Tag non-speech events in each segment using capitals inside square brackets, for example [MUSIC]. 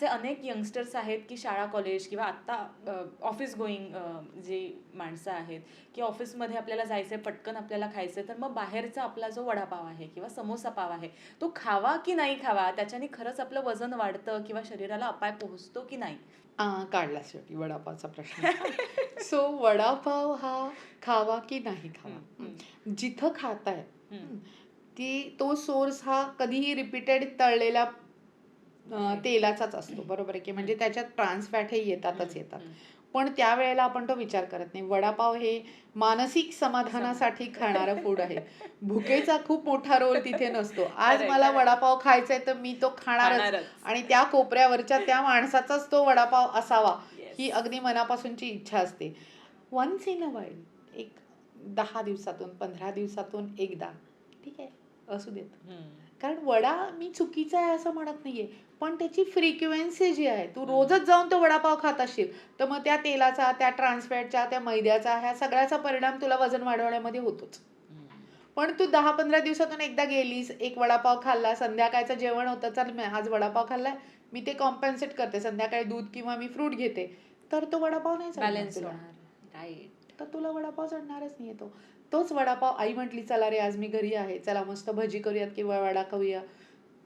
असे अनेक यंगस्टर्स आहेत की शाळा कॉलेज किंवा आत्ता ऑफिस गोईंग जे माणसं आहेत की ऑफिसमध्ये आपल्याला जायचं आहे पटकन आपल्याला खायचं तर मग बाहेरचा आपला जो वडापाव आहे किंवा समोसा पाव आहे तो खावा की नाही खावा? त्याच्याने खरंच आपलं वजन वाढतं किंवा शरीराला अपाय पोहोचतो की नाही? काढला शेवटी वडापावचा प्रश्न. [LAUGHS] सो वडापाव हा खावा की नाही खावा? जिथं खाताय. ती तो सोर्स हा कधीही रिपीटेड तळलेला तेलाचाच असतो बरोबर आहे की? म्हणजे त्याच्यात ट्रान्स फॅट हे येतातच येतात. पण त्यावेळेला आपण तो विचार करत नाही. वडापाव हे मानसिक समाधानासाठी खाणारं फूड आहे. भुकेचा खूप मोठा रोल तिथे नसतो. आज मला. वडापाव खायचाय तर मी तो खाणारच. आणि त्या कोपऱ्यावरच्या त्या माणसाचाच तो वडापाव असावा. ही अगदी मनापासूनची इच्छा असते. वन्स इन अ वाईल एक दहा दिवसातून पंधरा दिवसातून एकदा. ठीक आहे? असू देत. कारण वडा मी चुकीचा आहे असं म्हणत नाहीये. पण त्याची फ्रिक्वेन्सी जी आहे तू रोजच जाऊन तो वडापाव खात असशील तर मग त्या तेलाचा त्या ट्रान्सफॅटच्या त्या मैद्याचा ह्या सगळ्याचा परिणाम तुला वजन वाढवण्यामध्ये होतोच. पण तू दहा पंधरा दिवसातून एकदा गेलीस एक वडापाव खाल्ला संध्याकाळचं जेवण होतं चल मी आज वडापाव खाल्लाय मी ते कॉम्पन्सेट करते. संध्याकाळी दूध किंवा मी फ्रूट घेते तर तो वडापाव नाही बॅलन्स राईट तर तुला वडापाव चढणारच नाही तो. तोच वडापाव आई म्हटली चला रे आज मी घरी आहे. चला मस्त भजी करूयात किंवा वडा खाऊया.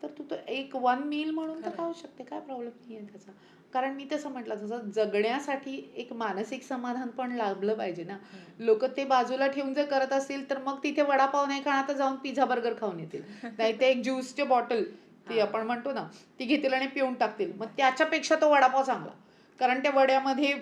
तर तू तो एक वन मील म्हणून तर. खाऊ शकते. काय प्रॉब्लेम नाही आहे त्याचा. कारण मी तसं म्हटलं तसं जगण्यासाठी एक मानसिक समाधान पण लाभलं पाहिजे ना. लोक ते बाजूला ठेवून जर करत असतील तर मग तिथे वडापाव नाही खाणार तर जाऊन पिझ्झा बर्गर खाऊन येतील. [LAUGHS] नाही ते एक ज्यूसची बॉटल ती. आपण म्हणतो ना ती घेतील आणि पिऊन टाकतील. मग त्याच्यापेक्षा तो वडापाव चांगला. कारण त्या वड्यामध्ये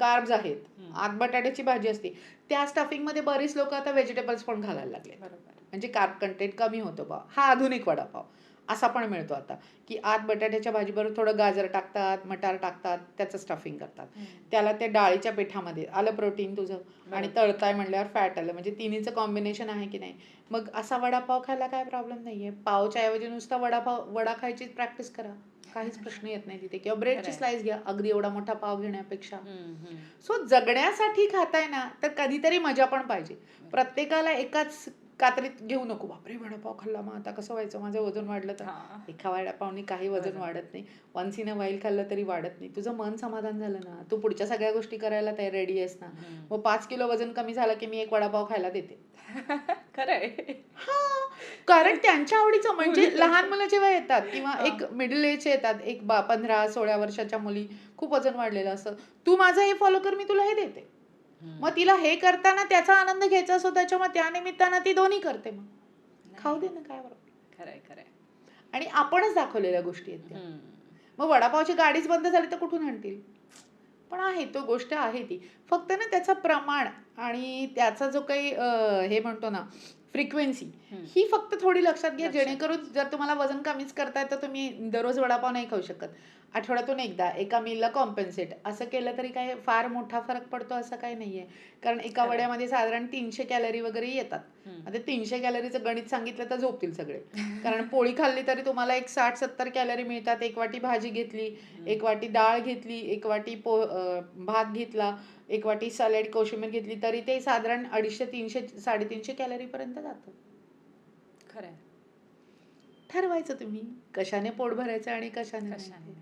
कार्ब्स आहेत. आत बटाट्याची भाजी असते. त्या स्टफिंगमध्ये बरीच लोक आता व्हेजिटेबल्स पण घालायला लागले बरोबर. म्हणजे कार्ब कंटेंट कमी होतो बा हा आधुनिक वडापाव. असा पण मिळतो आता की आत बटाट्याच्या भाजीबरोबर थोडं गाजर टाकतात मटार टाकतात त्याचं स्टफिंग करतात. त्याला त्या डाळीच्या पिठामध्ये आलं प्रोटीन तुझं आणि. तळताय म्हणल्यावर फॅट आलं. म्हणजे तिन्हीचं कॉम्बिनेशन आहे की नाही? मग असा वडापाव खायला काय प्रॉब्लेम नाहीये? पावच्या ऐवजी नुसता वडापाव वडा खायची प्रॅक्टिस करा. काहीच प्रश्न येत नाही तिथे. किंवा ब्रेडची. स्लाइस घ्या अगदी एवढा मोठा पाव घेण्यापेक्षा. सो जगण्यासाठी खाताय ना तर कधीतरी मजा पण पाहिजे. प्रत्येकाला एकाच कात्रीत घेऊ नको. बापरे वडापाव खाल्ला मग आता कसं व्हायचं? माझं वजन वाढलं तर. एका वडापावनी काही वजन. वाढत नाही. वन्स इन अ वाईल खाल्लं तरी वाढत नाही. तुझं मन समाधान झालं ना. तू पुढच्या सगळ्या गोष्टी करायला तयार रेडी आहेस ना. मग पाच किलो वजन कमी झालं की मी एक वडापाव खायला देते. [LAUGHS] खरंय. कारण त्यांच्या आवडीचं म्हणजे लहान मुलं जेव्हा येतात किंवा एक मिडल एज येतात एक बा पंधरा सोळा वर्षाच्या मुली खूप वजन वाढलेलं असतं. तू माझं हे फॉलो कर मी तुला हे देते. मग तिला हे करताना त्याचा आनंद घ्यायचा असतो त्याच्यामुळे त्या निमित्तानं ती दोन्ही करते मग. खाऊ दे ना काय बरोबर खरंय खरंय. आणि आपणच दाखवलेल्या गोष्टी आहेत त्या. मग वडापावची गाडीच बंद झाली तर कुठून आणतील? पण आहे तो गोष्ट आहे ती. फक्त ना त्याचं प्रमाण आणि त्याचा जो काही हे म्हणतो ना फ्रिक्वेन्सी. ही फक्त थोडी लक्षात घ्या. जेणेकरून जर तुम्हाला वजन कमीच करताय तर तुम्ही दररोज वडापाव नाही खाऊ शकत आठवड्यातून एकदा एका मीलला कॉम्पेन्सेट असं केलं तरी काय फार मोठा फरक पडतो असं काही नाहीये कारण एका. वड्यामध्ये साधारण तीनशे कॅलरी वगैरे येतात. आता तीनशे कॅलरीचं गणित सांगितलं तर झोपतील सगळे [LAUGHS] कारण पोळी खाल्ली तरी तुम्हाला एक साठ सत्तर कॅलरी मिळतात एक वाटी भाजी घेतली एक वाटी डाळ घेतली एक वाटी पो भात घेतला एक वाटी सॅलेड कोशिंबीर घेतली तरी ते साधारण अडीचशे तीनशे साडेतीनशे कॅलरी पर्यंत जातं. खरंय. ठरवायचं तुम्ही. कशाने पोट भरायचं आणि कशाने कशाने.